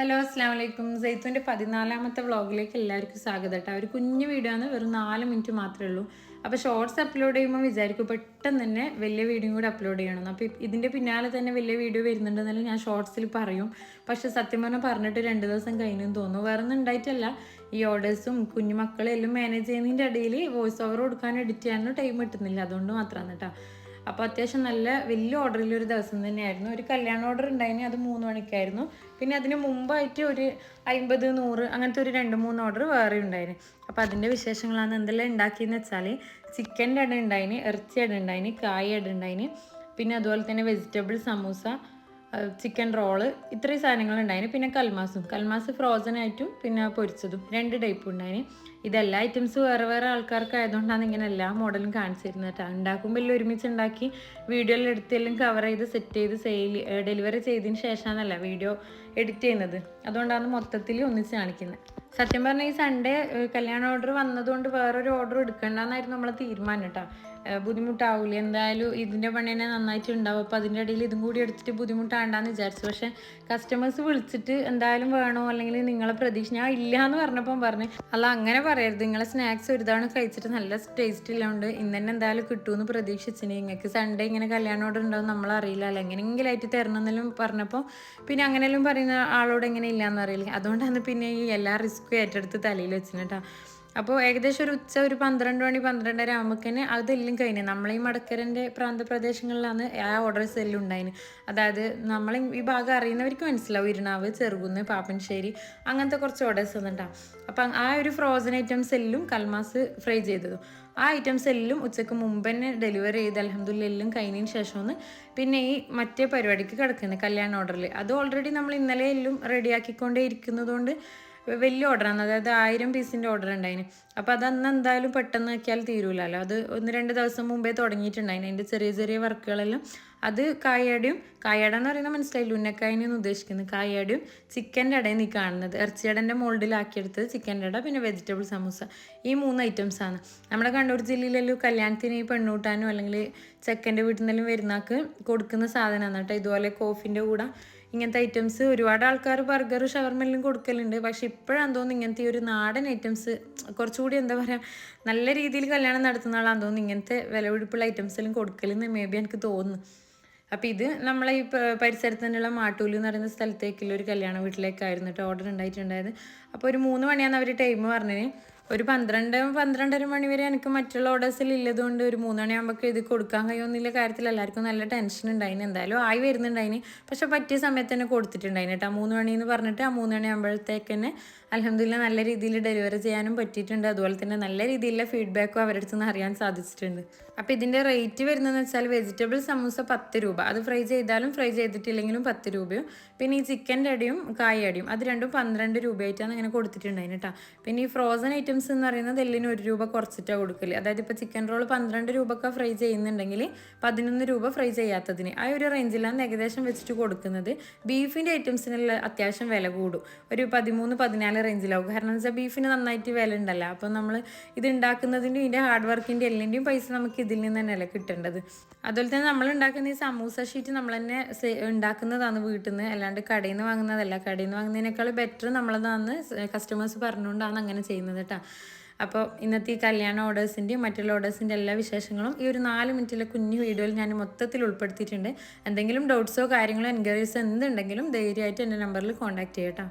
Hello അസ്സാം വലൈക്കും സെയ്ത്തുവിന്റെ പതിനാലാമത്തെ വ്ളോഗിലേക്ക് എല്ലാവർക്കും സ്വാഗതം കേട്ടോ. ഒരു കുഞ്ഞു വീഡിയോ ആണ് വെറും നാല് മിനിറ്റ് മാത്രമേ ഉള്ളൂ. അപ്പോൾ ഷോർട്സ് അപ്ലോഡ് ചെയ്യുമ്പോൾ വിചാരിക്കും പെട്ടെന്ന് തന്നെ വലിയ വീഡിയോ കൂടി അപ്ലോഡ് ചെയ്യണം. അപ്പോൾ ഇതിന്റെ പിന്നാലെ തന്നെ വലിയ വീഡിയോ വരുന്നുണ്ടെന്നല്ല ഞാൻ ഷോർട്സിൽ പറയും. പക്ഷേ സത്യം പറഞ്ഞാൽ പറഞ്ഞിട്ട് രണ്ട് ദിവസം കഴിഞ്ഞെന്ന് തോന്നുന്നു. വേറെ ഒന്നും ഉണ്ടായിട്ടല്ല. ഈ ഓർഡേഴ്സും കുഞ്ഞു മക്കളെ എല്ലാം മാനേജ് ചെയ്യുന്നതിന്റെ ഇടയിൽ വോയിസ് ഓവർ കൊടുക്കാൻ എഡിറ്റ് ചെയ്യാനും ടൈം കിട്ടുന്നില്ല. അതുകൊണ്ട് മാത്രമാണ് കേട്ടോ. അപ്പോൾ അത്യാവശ്യം നല്ല വലിയ ഓർഡറിൽ ഒരു ദിവസം തന്നെയായിരുന്നു. ഒരു കല്യാണ ഓർഡർ ഉണ്ടായിന് അത് മൂന്ന് മണിക്കായിരുന്നു. പിന്നെ അതിന് മുമ്പായിട്ട് ഒരു അമ്പത് നൂറ് അങ്ങനത്തെ ഒരു രണ്ട് മൂന്ന് ഓർഡർ വേറെ ഉണ്ടായിരുന്നു അപ്പോൾ അതിന്റെ വിശേഷങ്ങളാണ് എന്തെല്ലാം ഉണ്ടാക്കിയെന്ന് വെച്ചാൽ ചിക്കന്റെ ഇട ഉണ്ടായിന് ഇറച്ചി ഇട ഉണ്ടായിന് കായ ഇട ഉണ്ടായിന്. പിന്നെ അതുപോലെ തന്നെ വെജിറ്റബിൾ സമൂസ ചിക്കൻ റോൾ ഇത്രയും സാധനങ്ങൾ ഉണ്ടായിന്. പിന്നെ കൽമാസും. കൽമാസ് ഫ്രോസൺ ആയിട്ടും പിന്നെ പൊരിച്ചതും. രണ്ട് ടൈപ്പ് ഉണ്ടായിന്. ഇതെല്ലാ ഐറ്റംസ് വേറെ വേറെ ആൾക്കാർക്ക് ആയതുകൊണ്ടാണ് ഇങ്ങനെ എല്ലാ മോഡലും കാണിച്ചിരുന്നത് കേട്ടോ ഉണ്ടാക്കുമ്പോൾ എല്ലാം ഒരുമിച്ച് ഉണ്ടാക്കി വീഡിയോയിൽ എടുത്തെല്ലാം കവർ ചെയ്ത് സെറ്റ് ചെയ്ത് സെയിൽ ഡെലിവറി ചെയ്തതിന് ശേഷമാണല്ല വീഡിയോ എഡിറ്റ് ചെയ്യുന്നത്. അതുകൊണ്ടാണ് മൊത്തത്തിൽ ഒന്നിച്ച് കാണിക്കുന്നത്. സത്യം പറഞ്ഞാൽ ഈ സൺഡേ കല്യാണ ഓർഡർ വന്നതുകൊണ്ട് വേറൊരു ഓർഡർ എടുക്കണ്ടെന്നായിരുന്നു നമ്മളെ തീരുമാനം കേട്ടോ ബുദ്ധിമുട്ടാവില്ല എന്തായാലും ഇതിന്റെ പണി തന്നെ നന്നായിട്ട് ഉണ്ടാവും അപ്പോൾ അതിന്റെ ഇടയിൽ ഇതും കൂടി എടുത്തിട്ട് ബുദ്ധിമുട്ടാണ്ടാന്ന് വിചാരിച്ചു. പക്ഷേ കസ്റ്റമേഴ്സ് വിളിച്ചിട്ട് എന്തായാലും വേണോ? അല്ലെങ്കിൽ നിങ്ങളെ പ്രതീക്ഷ ഞാൻ ഇല്ല എന്ന് പറഞ്ഞപ്പം പറഞ്ഞു. അല്ല അങ്ങനെ പറയരുത്. നിങ്ങളെ സ്നാക്സ് ഒരു തവണ കഴിച്ചിട്ട് നല്ല ടേസ്റ്റ് ഇല്ലാണ്ട് ഇന്ന് തന്നെ എന്തായാലും കിട്ടുമെന്ന് പ്രതീക്ഷിച്ചിന്. നിങ്ങൾക്ക് സൺഡേ ഇങ്ങനെ കല്യാണം ഓർഡർ ഉണ്ടാവും നമ്മൾ അറിയില്ല. അല്ല എങ്ങനെയെങ്കിലായിട്ട് തരണം എന്നെല്ലാം പറഞ്ഞപ്പോൾ പിന്നെ അങ്ങനെയെല്ലാം പറയുന്ന ആളോട് എങ്ങനെ ഇല്ലയെന്ന് അറിയില്ല. അതുകൊണ്ടാണ് പിന്നെ ഈ എല്ലാ റിസ്ക്കും ഏറ്റെടുത്ത് തലയിൽ വെച്ചിന് കേട്ടോ അപ്പോൾ ഏകദേശം ഒരു ഉച്ച ഒരു പന്ത്രണ്ട് മണി പന്ത്രണ്ടര ആകുമ്പോഴേക്കന്നെ അതെല്ലാം കഴിഞ്ഞു. നമ്മളെ ഈ മടക്കരന്റെ പ്രാന്തപ്രദേശങ്ങളിലാണ് ആ ഓർഡർ എല്ലാം ഉണ്ടായിന് അതായത് നമ്മളെ ഈ ഭാഗം അറിയുന്നവർക്ക് മനസ്സിലാവും ഇരുനാവ് ചെറുകുന്ന് പാപ്പൻശ്ശേരി അങ്ങനത്തെ കുറച്ച് ഓർഡേഴ്സ് വന്നിട്ടാണ് അപ്പം ആ ഒരു ഫ്രോസൺ ഐറ്റംസ് എല്ലാം കൽമാസ് ഫ്രൈ ചെയ്തതും. ആ ഐറ്റംസ് എല്ലാം ഉച്ചയ്ക്ക് മുമ്പ് തന്നെ ഡെലിവറി ചെയ്ത് അലഹമ്മദില്ലെല്ലാം കഴിഞ്ഞതിന് ശേഷമാണ് പിന്നെ ഈ മറ്റേ പരിപാടിക്ക് കിടക്കുന്നത് കല്യാണ ഓർഡറിൽ അത് ഓൾറെഡി നമ്മൾ ഇന്നലെ എല്ലാം റെഡിയാക്കിക്കൊണ്ടേ ഇരിക്കുന്നതുകൊണ്ട് വലിയ ഓർഡറാണ് അതായത് ആയിരം പീസിന്റെ ഓർഡർ ഉണ്ടായിന്. അപ്പോൾ അതന്ന് എന്തായാലും പെട്ടെന്ന് ആക്കിയാൽ തീരൂലല്ലോ. അത് ഒന്ന് രണ്ട് ദിവസം മുമ്പേ തുടങ്ങിയിട്ടുണ്ടായിന്. അതിന്റെ ചെറിയ ചെറിയ വർക്കുകളെല്ലാം അത് കായടയും കായട എന്ന് പറയുന്നത് മനസ്സിലായില്ല? ഉന്നക്കായനെന്ന് ഉദ്ദേശിക്കുന്നത്. കായടയും ചിക്കന്റെ അടയും നീ കാണുന്നത്. ഇറച്ചിയടന്റെ മോൾഡിലാക്കിയെടുത്തത് ചിക്കന്റെ അട പിന്നെ വെജിറ്റബിൾ സമൂസ. ഈ മൂന്ന് ഐറ്റംസ് ആണ്. നമ്മുടെ കണ്ണൂർ ജില്ലയിലെല്ലാം കല്യാണത്തിന് ഈ പെണ്ണൂട്ടാനോ അല്ലെങ്കിൽ ചെക്കന്റെ വീട്ടിൽ നിന്നെല്ലാം വരുന്നാക്ക് കൊടുക്കുന്ന സാധനമാണ് കേട്ടോ. ഇതുപോലെ കോഫിന്റെ കൂടെ ഇങ്ങനത്തെ ഐറ്റംസ് ഒരുപാട് ആൾക്കാർ ബർഗർ ഷവർമെല്ലാം കൊടുക്കലുണ്ട്. പക്ഷെ ഇപ്പോഴാണ് തോന്നുന്നു ഇങ്ങനത്തെ ഒരു നാടൻ ഐറ്റംസ് കുറച്ചുകൂടി എന്താ പറയുക നല്ല രീതിയിൽ കല്യാണം നടത്തുന്ന ആളാന്ന് തോന്നുന്നു ഇങ്ങനത്തെ വിലപിടിപ്പുള്ള ഐറ്റംസ് എല്ലാം കൊടുക്കലെന്ന് മേ ബി എനിക്ക് തോന്നുന്നു. അപ്പോൾ ഇത് നമ്മളെ ഈ പരിസരത്ത് തന്നെയുള്ള മാട്ടൂൽ എന്ന് പറയുന്ന സ്ഥലത്തേക്കുള്ള ഒരു കല്യാണ വീട്ടിലേക്കായിരുന്നു കേട്ടോ ഓർഡർ ഉണ്ടായിട്ടുണ്ടായത്. അപ്പോൾ ഒരു മൂന്ന് മണിയാണ് അവർ ടൈം പറഞ്ഞത്. ഒരു പന്ത്രണ്ട് പന്ത്രണ്ടര മണി വരെ എനിക്ക് മറ്റുള്ള ഓർഡേഴ്സിൽ ഇല്ലതുകൊണ്ട് ഒരു മൂന്നണിയാകുമ്പോൾ എഴുതി കൊടുക്കാൻ കഴിയുമെന്നില്ല കാര്യത്തിൽ എല്ലാവർക്കും നല്ല ടെൻഷൻ ഉണ്ടായിന് എന്തായാലും ആയി വരുന്നുണ്ടായിന്. പക്ഷെ പറ്റിയ സമയത്ത് തന്നെ കൊടുത്തിട്ടുണ്ടായിന് കേട്ടോ മൂന്ന് മണി എന്ന് പറഞ്ഞിട്ട് ആ മൂന്ന് മണിയാകുമ്പോഴത്തേക്ക് തന്നെ അലഹമില്ല നല്ല രീതിയിൽ ഡെലിവറി ചെയ്യാനും പറ്റിയിട്ടുണ്ട്. അതുപോലെ തന്നെ നല്ല രീതിയിലുള്ള ഫീഡ്ബാക്കും അവരുടെ അടുത്ത് നിന്ന് അറിയാൻ സാധിച്ചിട്ടുണ്ട്. അപ്പോൾ ഇതിന്റെ റേറ്റ് വരുന്നതെന്ന് വെച്ചാൽ വെജിറ്റബിൾ സമൂസ പത്ത് രൂപ. അത് ഫ്രൈ ചെയ്താലും ഫ്രൈ ചെയ്തിട്ടില്ലെങ്കിലും പത്ത് രൂപയും. പിന്നെ ഈ ചിക്കന്റെ അടിയും കായ അടിയും. അത് രണ്ടും പന്ത്രണ്ട് രൂപയായിട്ടാണ് ഇങ്ങനെ കൊടുത്തിട്ടുണ്ടായിന് കേട്ടോ പിന്നെ ഈ ഫ്രോസൺ ഐറ്റംസ് എന്ന് പറയുന്നത് എല്ലിന് ഒരു രൂപ കുറച്ചിട്ടാണ് കൊടുക്കൽ. അതായത് ഇപ്പോൾ ചിക്കൻ റോൾ പന്ത്രണ്ട് രൂപക്ക് ഫ്രൈ ചെയ്യുന്നുണ്ടെങ്കിൽ പതിനൊന്ന് രൂപ ഫ്രൈ ചെയ്യാത്തതിന്. ആ ഒരു റേഞ്ചിലാണ് ഏകദേശം വെച്ചിട്ട് കൊടുക്കുന്നത്. ബീഫിന്റെ ഐറ്റംസിനുള്ള അത്യാവശ്യം വില കൂടും. ഒരു പതിമൂന്ന് പതിനാല് റേഞ്ചിലാവും കാരണം വെച്ചാൽ ബീഫിന് നന്നായിട്ട് വില ഉണ്ടല്ലോ. അപ്പോൾ നമ്മൾ ഇത് ഉണ്ടാക്കുന്നതിന്റെ ഇതിന്റെ ഹാർഡ് വർക്കിന്റെ എല്ലിന്റെയും പൈസ നമുക്ക് ഇതിൽ നിന്ന് തന്നെയല്ലേ കിട്ടേണ്ടത്. അതുപോലെ തന്നെ നമ്മൾ ഉണ്ടാക്കുന്ന ഈ സമൂസ ഷീറ്റ് നമ്മൾ തന്നെ ഉണ്ടാക്കുന്നതാണ് വീട്ടിൽ നിന്ന് അല്ലാണ്ട് കടയിൽ നിന്ന് വാങ്ങുന്നതല്ല കടയിൽ നിന്ന് വാങ്ങുന്നതിനേക്കാൾ ബെറ്റർ നമ്മളതാണ് കസ്റ്റമേഴ്സ് പറഞ്ഞുകൊണ്ടാണ് അങ്ങനെ ചെയ്യുന്നത് കേട്ടോ അപ്പോൾ ഇന്നത്തെ ഈ കല്യാണ ഓർഡേഴ്സിന്റെയും മറ്റുള്ള ഓർഡേഴ്സിന്റെ എല്ലാ വിശേഷങ്ങളും ഈ ഒരു നാല് മിനിറ്റിലെ കുഞ്ഞു വീഡിയോയിൽ ഞാൻ മൊത്തത്തിൽ ഉൾപ്പെടുത്തിയിട്ടുണ്ട്. എന്തെങ്കിലും ഡൗട്ട്സോ കാര്യങ്ങളോ എൻക്വയറീസോ എന്തുണ്ടെങ്കിലും ധൈര്യമായിട്ട് എന്റെ നമ്പറിൽ കോൺടാക്ട് ചെയ്യട്ടോ